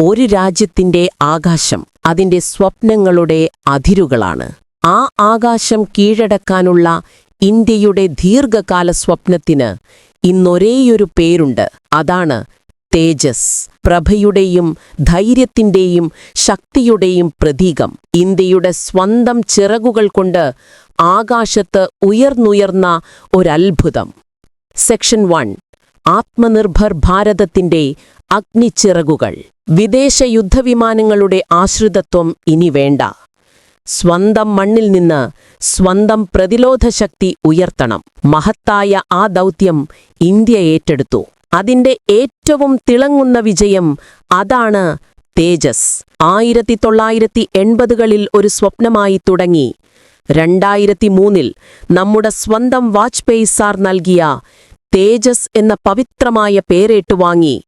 ഒരു രാജ്യത്തിന്റെ ആകാശം അതിന്റെ സ്വപ്നങ്ങളുടെ അതിരുകളാണ്. ആ ആകാശം കീഴടക്കാനുള്ള ഇന്ത്യയുടെ ദീർഘകാല സ്വപ്നത്തിന് ഇന്നൊരേയൊരു പേരുണ്ട്. അതാണ് തേജസ്. പ്രഭയുടെയും ധൈര്യത്തിന്റെയും ശക്തിയുടെയും പ്രതീകം. ഇന്ത്യയുടെ സ്വന്തം ചിറകുകൾ കൊണ്ട് ആകാശത്ത് ഉയർന്നുയർന്ന ഒരത്ഭുതം. Section one. ആത്മനിർഭർ ഭാരതത്തിന്റെ അഗ്നിച്ചിറകുകൾ. വിദേശ യുദ്ധവിമാനങ്ങളുടെ ആശ്രിതത്വം ഇനി വേണ്ട. സ്വന്തം മണ്ണിൽ നിന്ന് സ്വന്തം പ്രതിരോധശക്തി ഉയർത്തണം. മഹത്തായ ആ ദൗത്യം ഇന്ത്യ ഏറ്റെടുത്തു. അതിന്റെ ഏറ്റവും തിളങ്ങുന്ന വിജയം അതാണ് തേജസ്. ആയിരത്തി തൊള്ളായിരത്തി എൺപതുകളിൽ ഒരു സ്വപ്നമായി തുടങ്ങി. രണ്ടായിരത്തി മൂന്നിൽ നമ്മുടെ സ്വന്തം വാജ്പേയി സാർ നൽകിയ തേജസ് എന്ന പവിത്രമായ പേരേട്ടുവാങ്ങി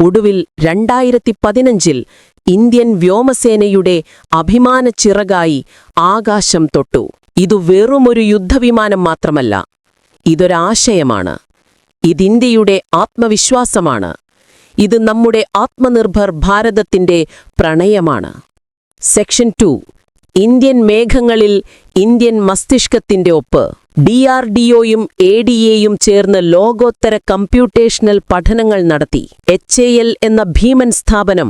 ഒടുവിൽ രണ്ടായിരത്തി പതിനഞ്ചിൽ ഇന്ത്യൻ വ്യോമസേനയുടെ അഭിമാന ചിറകായി ആകാശം തൊട്ടു. ഇതു വെറുമൊരു യുദ്ധവിമാനം മാത്രമല്ല ഇതൊരാശയമാണ്. ഇതിന്ത്യയുടെ ആത്മവിശ്വാസമാണ്. ഇത് നമ്മുടെ ആത്മനിർഭർ ഭാരതത്തിന്റെ പ്രണയമാണ്. സെക്ഷൻ ടു ഇന്ത്യൻ മേഘങ്ങളിൽ ഇന്ത്യൻ മസ്തിഷ്കത്തിന്റെ ഒപ്പ്. ഡി ആർ ഡി ഒയും എ ഡി എയും ചേർന്ന് ലോകോത്തര കമ്പ്യൂട്ടേഷണൽ പഠനങ്ങൾ നടത്തി. എച്ച് എ എൽ എന്ന ഭീമൻ സ്ഥാപനം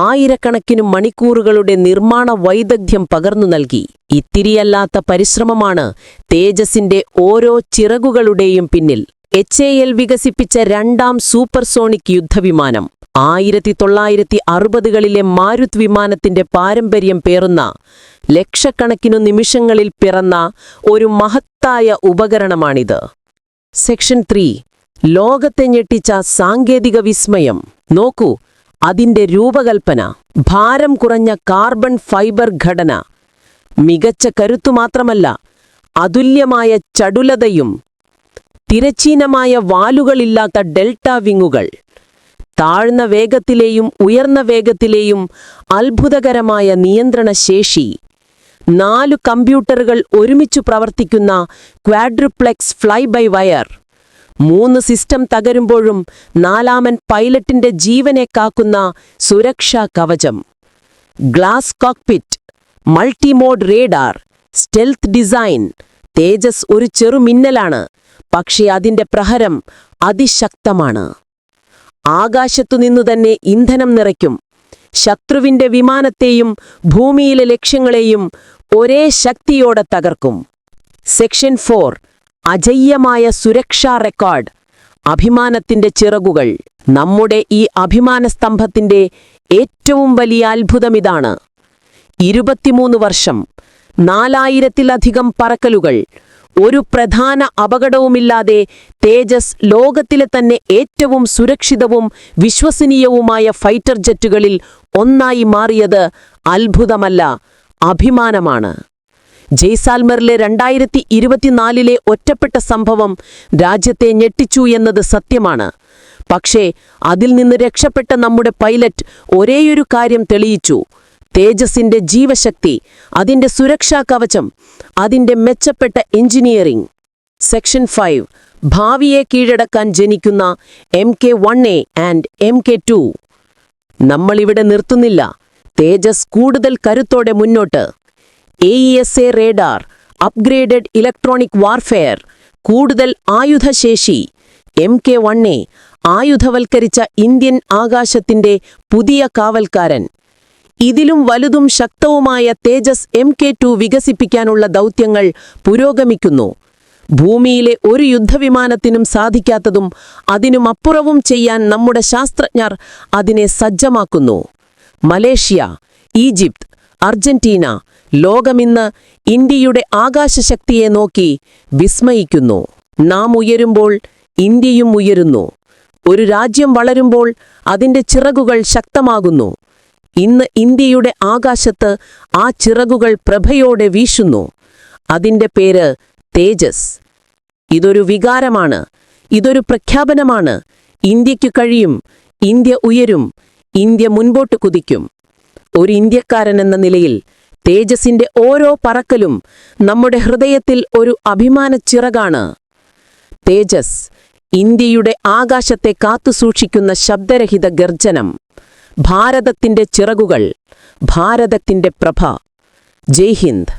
ആയിരക്കണക്കിനു മണിക്കൂറുകളുടെ നിർമ്മാണ വൈദഗ്ധ്യം പകർന്നു നൽകി. ഇത്തിരിയല്ലാത്ത പരിശ്രമമാണ് തേജസിന്റെ ഓരോ ചിറകുകളുടെയും പിന്നിൽ. എച്ച് എ എൽ വികസിപ്പിച്ച രണ്ടാം സൂപ്പർസോണിക് യുദ്ധവിമാനം. ആയിരത്തി തൊള്ളായിരത്തി അറുപതുകളിലെ മാരുത് വിമാനത്തിന്റെ പാരമ്പര്യം പേറുന്ന ലക്ഷക്കണക്കിനു നിമിഷങ്ങളിൽ പിറന്ന ഒരു മഹത്തായ ഉപകരണമാണിത്. സെക്ഷൻ ത്രീ ലോകത്തെ ഞെട്ടിച്ച സാങ്കേതിക വിസ്മയം. നോക്കൂ അതിന്റെ രൂപകൽപ്പന ഭാരം കുറഞ്ഞ കാർബൺ ഫൈബർ ഘടന. മികച്ച കരുത്തു മാത്രമല്ല അതുല്യമായ ചടുലതയും തിരച്ചീനമായ വാലുകളില്ലാത്ത ഡെൽറ്റ വിങ്ങുകൾ. താഴ്ന്ന വേഗത്തിലെയും ഉയർന്ന വേഗത്തിലെയും അത്ഭുതകരമായ നിയന്ത്രണശേഷി. നാലു കമ്പ്യൂട്ടറുകൾ ഒരുമിച്ചു പ്രവർത്തിക്കുന്ന ക്വാഡ്രിപ്ലെക്സ് ഫ്ലൈ ബൈ വയർ. മൂന്ന് സിസ്റ്റം തകരുമ്പോഴും നാലാമൻ പൈലറ്റിന്റെ ജീവനെ കാക്കുന്ന സുരക്ഷാ കവചം. Glass cockpit multimode radar stealth design Tejas ഒരു ചെറുമിന്നലാണ് പക്ഷേ അതിന്റെ പ്രഹരം അതിശക്തമാണ്. ആകാശത്തുനിന്നു തന്നെ ഇന്ധനം നിറയ്ക്കും. ശത്രുവിന്റെ വിമാനത്തെയും ഭൂമിയിലെ ലക്ഷ്യങ്ങളെയും ഒരേ ശക്തിയോടെ തകർക്കും. സെക്ഷൻ ഫോർ അജയ്യമായ സുരക്ഷാ റെക്കോർഡ്. അഭിമാനത്തിന്റെ ചിറകുകൾ. നമ്മുടെ ഈ അഭിമാന അഭിമാനസ്തംഭത്തിന്റെ ഏറ്റവും വലിയ അത്ഭുതമിതാണ് ഇരുപത്തിമൂന്ന് വർഷം നാലായിരത്തിലധികം പറക്കലുകൾ. ഒരു പ്രധാന അപകടവുമില്ലാതെ തേജസ് ലോകത്തിലെ തന്നെ ഏറ്റവും സുരക്ഷിതവും വിശ്വസനീയവുമായ ഫൈറ്റർ ജെറ്റുകളിൽ ഒന്നായി മാറിയത് അത്ഭുതമല്ല. അഭിമാനമാണ്. ജയ്സാൽമറിലെ രണ്ടായിരത്തി ഇരുപത്തിനാലിലെ ഒറ്റപ്പെട്ട സംഭവം രാജ്യത്തെ ഞെട്ടിച്ചു എന്നത് സത്യമാണ്. പക്ഷേ അതിൽ നിന്ന് രക്ഷപ്പെട്ട നമ്മുടെ പൈലറ്റ് ഒരേയൊരു കാര്യം തെളിയിച്ചു. തേജസിന്റെ ജീവശക്തി അതിന്റെ സുരക്ഷാ കവചം അതിന്റെ മെച്ചപ്പെട്ട എഞ്ചിനീയറിംഗ്. സെക്ഷൻ ഫൈവ് ഭാവിയെ കീഴടക്കാൻ ജനിക്കുന്ന M K one A and M K two. നമ്മളിവിടെ നിർത്തുന്നില്ല. തേജസ് കൂടുതൽ കരുത്തോടെ മുന്നോട്ട്. A E S A radar upgraded electronic warfare കൂടുതൽ ആയുധശേഷി. എം കെ എ ആയുധവൽക്കരിച്ച ഇന്ത്യൻ ആകാശത്തിന്റെ പുതിയ കാവൽക്കാരൻ. ഇതിലും വലുതും ശക്തവുമായ തേജസ് എം കെ ടു വികസിപ്പിക്കാനുള്ള ദൗത്യങ്ങൾ പുരോഗമിക്കുന്നു. ഭൂമിയിലെ ഒരു യുദ്ധവിമാനത്തിനും സാധിക്കാത്തതും അതിനുമപ്പുറവും ചെയ്യാൻ നമ്മുടെ ശാസ്ത്രജ്ഞർ അതിനെ സജ്ജമാക്കുന്നു. മലേഷ്യ ഈജിപ്ത് അർജന്റീന ലോകമിന്ന് ഇന്ത്യയുടെ ആകാശശക്തിയെ നോക്കി വിസ്മയിക്കുന്നു. നാം ഉയരുമ്പോൾ ഇന്ത്യയും ഉയരുന്നു. ഒരു രാജ്യം വളരുമ്പോൾ അതിന്റെ ചിറകുകൾ ശക്തമാകുന്നു. ഇന്ന് ഇന്ത്യയുടെ ആകാശത്ത് ആ ചിറകുകൾ പ്രഭയോടെ വീശുന്നു. അതിന്റെ പേര് തേജസ്. ഇതൊരു വികാരമാണ്. ഇതൊരു പ്രഖ്യാപനമാണ്. ഇന്ത്യയ്ക്കു കഴിയും. ഇന്ത്യ ഉയരും. ഇന്ത്യ മുൻപോട്ട് കുതിക്കും. ഒരു ഇന്ത്യക്കാരൻ എന്ന നിലയിൽ തേജസിന്റെ ഓരോ പറക്കലും നമ്മുടെ ഹൃദയത്തിൽ ഒരു അഭിമാന ചിറകാണ്. തേജസ് ഇന്ത്യയുടെ ആകാശത്തെ കാത്തുസൂക്ഷിക്കുന്ന ശബ്ദരഹിത ഗർജനം ഭാരതത്തിന്റെ ചിറകുകൾ ഭാരതത്തിന്റെ പ്രഭ. ജയ് ഹിന്ദ്.